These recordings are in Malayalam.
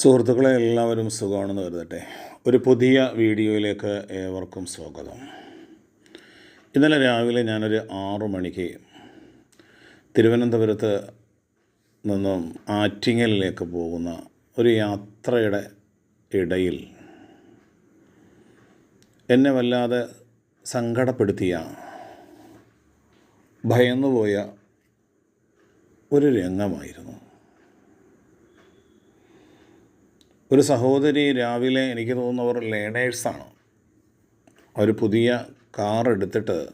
സുഹൃത്തുക്കളെ എല്ലാവരും സുഖമാണെന്ന് കരുതട്ടെ. ഒരു പുതിയ വീഡിയോയിലേക്ക് ഏവർക്കും സ്വാഗതം. ഇന്നലെ രാവിലെ ഞാനൊരു ആറു മണിക്ക് തിരുവനന്തപുരത്ത് നിന്നും ആറ്റിങ്ങലിലേക്ക് പോകുന്ന ഒരു യാത്രയുടെ ഇടയിൽ എന്നെ വല്ലാതെ സങ്കടപ്പെടുത്തിയ ഭയന്നുപോയ ഒരു രംഗമായിരുന്നു. ഒരു സഹോദരി രാവിലെ എനിക്ക് തോന്നുന്നവർ ലേണേഴ്സാണ്. അവർ പുതിയ കാർ എടുത്തിട്ട്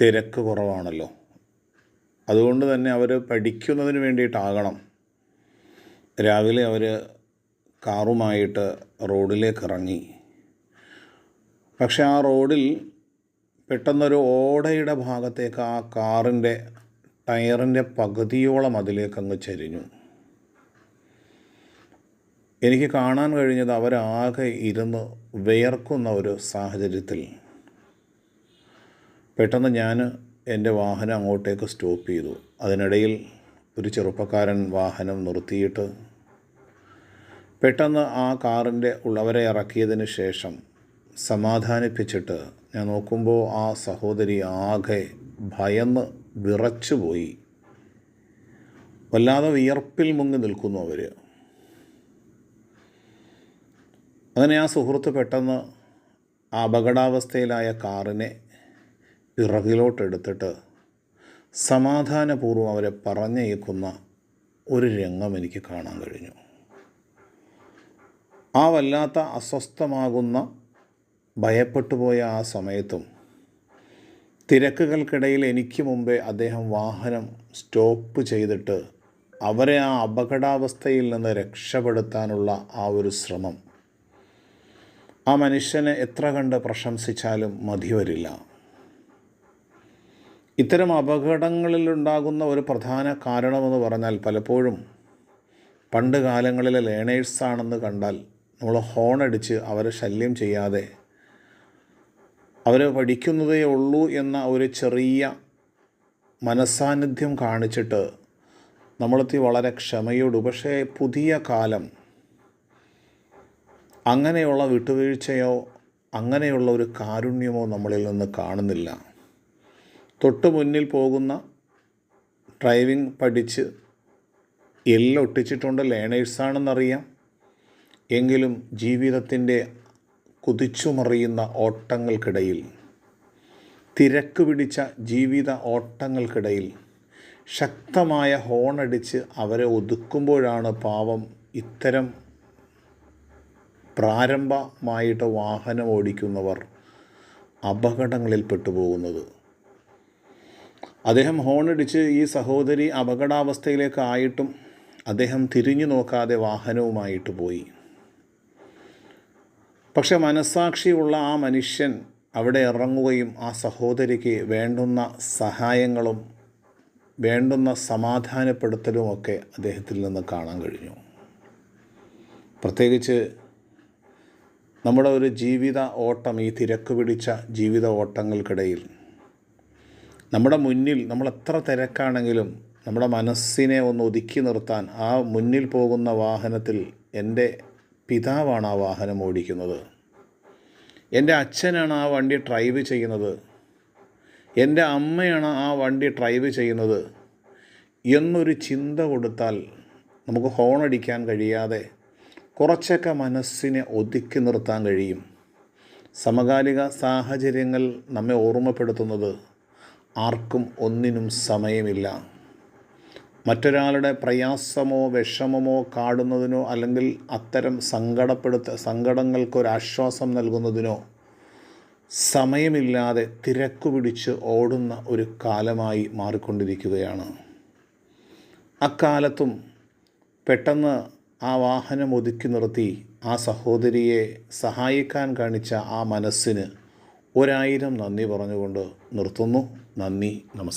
തിരക്ക് കുറവാണല്ലോ. അതുകൊണ്ട് തന്നെ അവർ പഠിക്കുന്നതിന് വേണ്ടിയിട്ടാകണം. രാവിലെ അവർ കാറുമായിട്ട് റോഡിലേക്ക് ഇറങ്ങി. പക്ഷെ ആ റോഡിൽ പെട്ടെന്നൊരു ഓടയുടെ ഭാഗത്തേക്ക് ആ കാറിന്റെ ടയറിന്റെ പകുതിയോളം അതിലേക്ക് അങ്ങ് ചരിഞ്ഞു. എനിക്ക് കാണാൻ കഴിഞ്ഞത് അവരാകെ ഇരുന്ന് വിയർക്കുന്ന ഒരു സാഹചര്യത്തിൽ. പെട്ടെന്ന് ഞാൻ എന്റെ വാഹനം അങ്ങോട്ടേക്ക് സ്റ്റോപ്പ് ചെയ്തു. അതിനിടയിൽ ഒരു ചെറുപ്പക്കാരൻ വാഹനം നിർത്തിയിട്ട് പെട്ടെന്ന് ആ കാറിന്റെ ഉള്ളവരെ ഇറക്കിയതിന് ശേഷം സമാധാനിപ്പിച്ചിട്ട് ഞാൻ നോക്കുമ്പോൾ ആ സഹോദരി ആകെ ഭയന്ന് വിറച്ചുപോയി. വല്ലാതെ വിയർപ്പിൽ മുങ്ങി നിൽക്കുന്നു അവർ അങ്ങനെ ആ സുഹൃത്ത് പെട്ടെന്ന് ആ അപകടാവസ്ഥയിലായ കാറിനെ പിറകിലോട്ടെടുത്തിട്ട് സമാധാനപൂർവം അവരെ പറഞ്ഞയക്കുന്ന ഒരു രംഗം എനിക്ക് കാണാൻ കഴിഞ്ഞു. ആ വല്ലാത്ത അസ്വസ്ഥമാകുന്ന ഭയപ്പെട്ടുപോയ ആ സമയത്തും തിരക്കുകൾക്കിടയിൽ എനിക്ക് മുമ്പേ അദ്ദേഹം വാഹനം സ്റ്റോപ്പ് ചെയ്തിട്ട് അവരെ ആ അപകടാവസ്ഥയിൽ നിന്ന് രക്ഷപ്പെടുത്താനുള്ള ആ ഒരു ശ്രമം ആ മനുഷ്യനെ എത്ര കണ്ട് പ്രശംസിച്ചാലും മതി വരില്ല. ഇത്തരം അപകടങ്ങളിലുണ്ടാകുന്ന ഒരു പ്രധാന കാരണമെന്ന് പറഞ്ഞാൽ പലപ്പോഴും പണ്ട് കാലങ്ങളിലെ ലേണേഴ്സാണെന്ന് കണ്ടാൽ നമ്മൾ ഹോണടിച്ച് അവരെ ശല്യം ചെയ്യാതെ അവർ പഠിക്കുന്നതേ ഉള്ളൂ എന്ന ഒരു ചെറിയ മനസാന്നിധ്യം കാണിച്ചിട്ട് നമ്മളെത്തി വളരെ ക്ഷമയോട്. പക്ഷേ പുതിയ കാലം അങ്ങനെയുള്ള വിട്ടുവീഴ്ചയോ അങ്ങനെയുള്ള ഒരു കാരുണ്യമോ നമ്മളിൽ നിന്ന് കാണുന്നില്ല. തൊട്ട് മുന്നിൽ പോകുന്ന ഡ്രൈവിംഗ് പഠിച്ച് എല്ലാം ഒട്ടിച്ചിട്ടുണ്ട് ലേണേഴ്സാണെന്നറിയാം. എങ്കിലും ജീവിതത്തിന്റെ കുതിച്ചുമറിയുന്ന ഓട്ടങ്ങൾക്കിടയിൽ തിരക്ക് പിടിച്ച ജീവിത ഓട്ടങ്ങൾക്കിടയിൽ ശക്തമായ ഹോണടിച്ച് അവരെ ഒതുക്കുമ്പോഴാണ് പാവം ഇത്തരം പ്രാരംഭമായിട്ട് വാഹനം ഓടിക്കുന്നവർ അപകടങ്ങളിൽ പെട്ടുപോകുന്നത്. അദ്ദേഹം ഹോണടിച്ച് ഈ സഹോദരി അപകടാവസ്ഥയിലേക്കായിട്ടും അദ്ദേഹം തിരിഞ്ഞു നോക്കാതെ വാഹനവുമായിട്ട് പോയി. പക്ഷെ മനസ്സാക്ഷിയുള്ള ആ മനുഷ്യൻ അവിടെ ഇറങ്ങുകയും ആ സഹോദരിക്ക് വേണ്ടുന്ന സഹായങ്ങളും വേണ്ടുന്ന സമാധാനപ്പെടുത്തലുമൊക്കെ അദ്ദേഹത്തിൽ നിന്ന് കാണാൻ കഴിഞ്ഞു. പ്രത്യേകിച്ച് നമ്മുടെ ഒരു ജീവിത ഓട്ടം ഈ തിരക്ക് പിടിച്ച ജീവിത ഓട്ടങ്ങൾക്കിടയിൽ നമ്മുടെ മുന്നിൽ നമ്മൾ എത്ര തിരക്കാണെങ്കിലും നമ്മുടെ മനസ്സിനെ ഒന്ന് ഒതുക്കി നിർത്താൻ ആ മുന്നിൽ പോകുന്ന വാഹനത്തിൽ എന്റെ പിതാവാണ് ആ വാഹനം ഓടിക്കുന്നത്. എന്റെ അച്ഛനാണ് ആ വണ്ടി ഡ്രൈവ് ചെയ്യുന്നത്. എന്റെ അമ്മയാണ് ആ വണ്ടി ഡ്രൈവ് ചെയ്യുന്നത്. എന്നൊരു ചിന്ത കൊടുത്താൽ നമുക്ക് ഹോണടിക്കാൻ കഴിയാതെ കുറച്ചൊക്കെ മനസ്സിനെ ഒതുക്കി നിർത്താൻ കഴിയും. സമകാലിക സാഹചര്യങ്ങൾ നമ്മെ ഓർമ്മപ്പെടുത്തുന്നത് ആർക്കും ഒന്നിനും സമയമില്ല. മറ്റൊരാളുടെ പ്രയാസമോ വിഷമമോ കാടുന്നതിനോ അല്ലെങ്കിൽ അത്തരം സങ്കടപ്പെടുത്ത സങ്കടങ്ങൾക്കൊരാശ്വാസം നൽകുന്നതിനോ സമയമില്ലാതെ തിരക്കു പിടിച്ച് ഓടുന്ന ഒരു കാലമായി മാറിക്കൊണ്ടിരിക്കുകയാണ്. അക്കാലത്തും പെട്ടെന്ന് ആ വാഹനം ഒതുക്കി നിർത്തി ആ സഹോദരിയെ സഹായിക്കാൻ കാണിച്ച ആ മനസ്സിന് ഒരായിരം നന്ദി പറഞ്ഞുകൊണ്ട് നിർത്തുന്നു. നന്ദി നമസ്കാരം